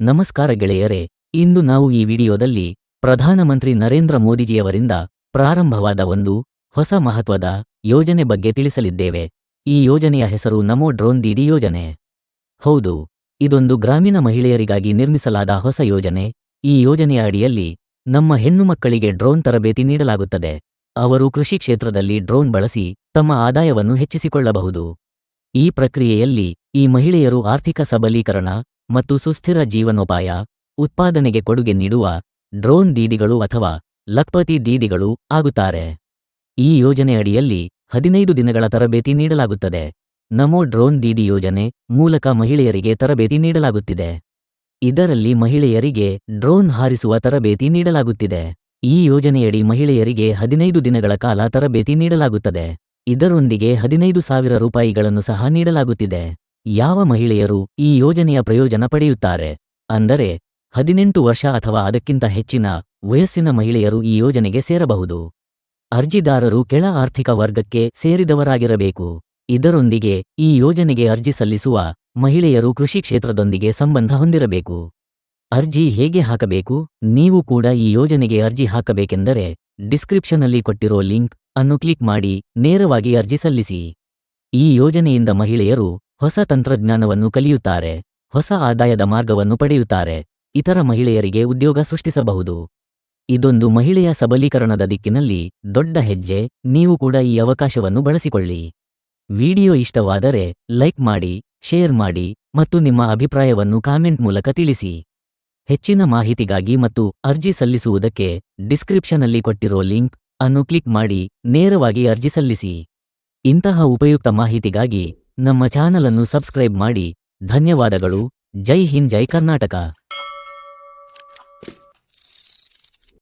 ನಮಸ್ಕಾರ ಗೆಳೆಯರೇ, ಇಂದು ನಾವು ಈ ವಿಡಿಯೋದಲ್ಲಿ ಪ್ರಧಾನಮಂತ್ರಿ ನರೇಂದ್ರ ಮೋದಿಜಿಯವರಿಂದ ಪ್ರಾರಂಭವಾದ ಒಂದು ಹೊಸ ಮಹತ್ವದ ಯೋಜನೆ ಬಗ್ಗೆ ತಿಳಿಸಲಿದ್ದೇವೆ. ಈ ಯೋಜನೆಯ ಹೆಸರು ನಮೋ ಡ್ರೋನ್ ದೀದಿ ಯೋಜನೆ. ಹೌದು, ಇದೊಂದು ಗ್ರಾಮೀಣ ಮಹಿಳೆಯರಿಗಾಗಿ ನಿರ್ಮಿಸಲಾದ ಹೊಸ ಯೋಜನೆ. ಈ ಯೋಜನೆಯ ಅಡಿಯಲ್ಲಿ ನಮ್ಮ ಹೆಣ್ಣು ಮಕ್ಕಳಿಗೆ ಡ್ರೋನ್ ತರಬೇತಿ ನೀಡಲಾಗುತ್ತದೆ. ಅವರು ಕೃಷಿ ಕ್ಷೇತ್ರದಲ್ಲಿ ಡ್ರೋನ್ ಬಳಸಿ ತಮ್ಮ ಆದಾಯವನ್ನು ಹೆಚ್ಚಿಸಿಕೊಳ್ಳಬಹುದು. ಈ ಪ್ರಕ್ರಿಯೆಯಲ್ಲಿ ಈ ಮಹಿಳೆಯರು ಆರ್ಥಿಕ ಸಬಲೀಕರಣ ಮತ್ತು ಸುಸ್ಥಿರ ಜೀವನೋಪಾಯ, ಉತ್ಪಾದನೆಗೆ ಕೊಡುಗೆ ನೀಡುವ ಡ್ರೋನ್ ದೀದಿಗಳು ಅಥವಾ ಲಖ್ಪತಿ ದೀದಿಗಳು ಆಗುತ್ತಾರೆ. ಈ ಯೋಜನೆ ಅಡಿಯಲ್ಲಿ ಹದಿನೈದು ದಿನಗಳ ತರಬೇತಿ ನೀಡಲಾಗುತ್ತದೆ. ನಮೋ ಡ್ರೋನ್ ದೀದಿ ಯೋಜನೆ ಮೂಲಕ ಮಹಿಳೆಯರಿಗೆ ತರಬೇತಿ ನೀಡಲಾಗುತ್ತಿದೆ. ಇದರಲ್ಲಿ ಮಹಿಳೆಯರಿಗೆ ಡ್ರೋನ್ ಹಾರಿಸುವ ತರಬೇತಿ ನೀಡಲಾಗುತ್ತಿದೆ. ಈ ಯೋಜನೆಯಡಿ ಮಹಿಳೆಯರಿಗೆ ಹದಿನೈದು ದಿನಗಳ ಕಾಲ ತರಬೇತಿ ನೀಡಲಾಗುತ್ತದೆ. ಇದರೊಂದಿಗೆ ಹದಿನೈದು ಸಾವಿರ ರೂಪಾಯಿಗಳನ್ನು ಸಹ ನೀಡಲಾಗುತ್ತಿದೆ. ಯಾವ ಮಹಿಳೆಯರು ಈ ಯೋಜನೆಯ ಪ್ರಯೋಜನ ಪಡೆಯುತ್ತಾರೆ? ಅಂದರೆ, ಹದಿನೆಂಟು ವರ್ಷ ಅಥವಾ ಅದಕ್ಕಿಂತ ಹೆಚ್ಚಿನ ವಯಸ್ಸಿನ ಮಹಿಳೆಯರು ಈ ಯೋಜನೆಗೆ ಸೇರಬಹುದು. ಅರ್ಜಿದಾರರು ಕೆಳ ಆರ್ಥಿಕ ವರ್ಗಕ್ಕೆ ಸೇರಿದವರಾಗಿರಬೇಕು. ಇದರೊಂದಿಗೆ ಈ ಯೋಜನೆಗೆ ಅರ್ಜಿ ಸಲ್ಲಿಸುವ ಮಹಿಳೆಯರು ಕೃಷಿ ಕ್ಷೇತ್ರದೊಂದಿಗೆ ಸಂಬಂಧ ಹೊಂದಿರಬೇಕು. ಅರ್ಜಿ ಹೇಗೆ ಹಾಕಬೇಕು? ನೀವು ಕೂಡ ಈ ಯೋಜನೆಗೆ ಅರ್ಜಿ ಹಾಕಬೇಕೆಂದರೆ, ಡಿಸ್ಕ್ರಿಪ್ಷನ್ನಲ್ಲಿ ಕೊಟ್ಟಿರೋ ಲಿಂಕ್ ಅನ್ನು ಕ್ಲಿಕ್ ಮಾಡಿ, ನೇರವಾಗಿ ಅರ್ಜಿ ಸಲ್ಲಿಸಿ. ಈ ಯೋಜನೆಯಿಂದ ಮಹಿಳೆಯರು ಹೊಸ ತಂತ್ರಜ್ಞಾನವನ್ನು ಕಲಿಯುತ್ತಾರೆ, ಹೊಸ ಆದಾಯದ ಮಾರ್ಗವನ್ನು ಪಡೆಯುತ್ತಾರೆ, ಇತರ ಮಹಿಳೆಯರಿಗೆ ಉದ್ಯೋಗ ಸೃಷ್ಟಿಸಬಹುದು. ಇದೊಂದು ಮಹಿಳೆಯ ಸಬಲೀಕರಣದ ದಿಕ್ಕಿನಲ್ಲಿ ದೊಡ್ಡ ಹೆಜ್ಜೆ, ನೀವು ಕೂಡ ಈ ಅವಕಾಶವನ್ನು ಬಳಸಿಕೊಳ್ಳಿ. ವಿಡಿಯೋ ಇಷ್ಟವಾದರೆ ಲೈಕ್ ಮಾಡಿ, ಶೇರ್ ಮಾಡಿ ಮತ್ತು ನಿಮ್ಮ ಅಭಿಪ್ರಾಯವನ್ನು ಕಾಮೆಂಟ್ ಮೂಲಕ ತಿಳಿಸಿ. ಹೆಚ್ಚಿನ ಮಾಹಿತಿಗಾಗಿ ಮತ್ತು ಅರ್ಜಿ ಸಲ್ಲಿಸುವುದಕ್ಕೆ ಡಿಸ್ಕ್ರಿಪ್ಷನಲ್ಲಿ ಕೊಟ್ಟಿರೋ ಲಿಂಕ್ ಅನ್ನು ಕ್ಲಿಕ್ ಮಾಡಿ, ನೇರವಾಗಿ ಅರ್ಜಿ ಸಲ್ಲಿಸಿ. ಇಂತಹ ಉಪಯುಕ್ತ ಮಾಹಿತಿಗಾಗಿ ನಮ್ಮ ಚಾನಲ್ ಅನ್ನು ಸಬ್ಸ್ಕ್ರೈಬ್ ಮಾಡಿ ಧನ್ಯವಾದಗಳು. ಜೈ ಹಿಂದ್ ಜೈ ಕರ್ನಾಟಕ.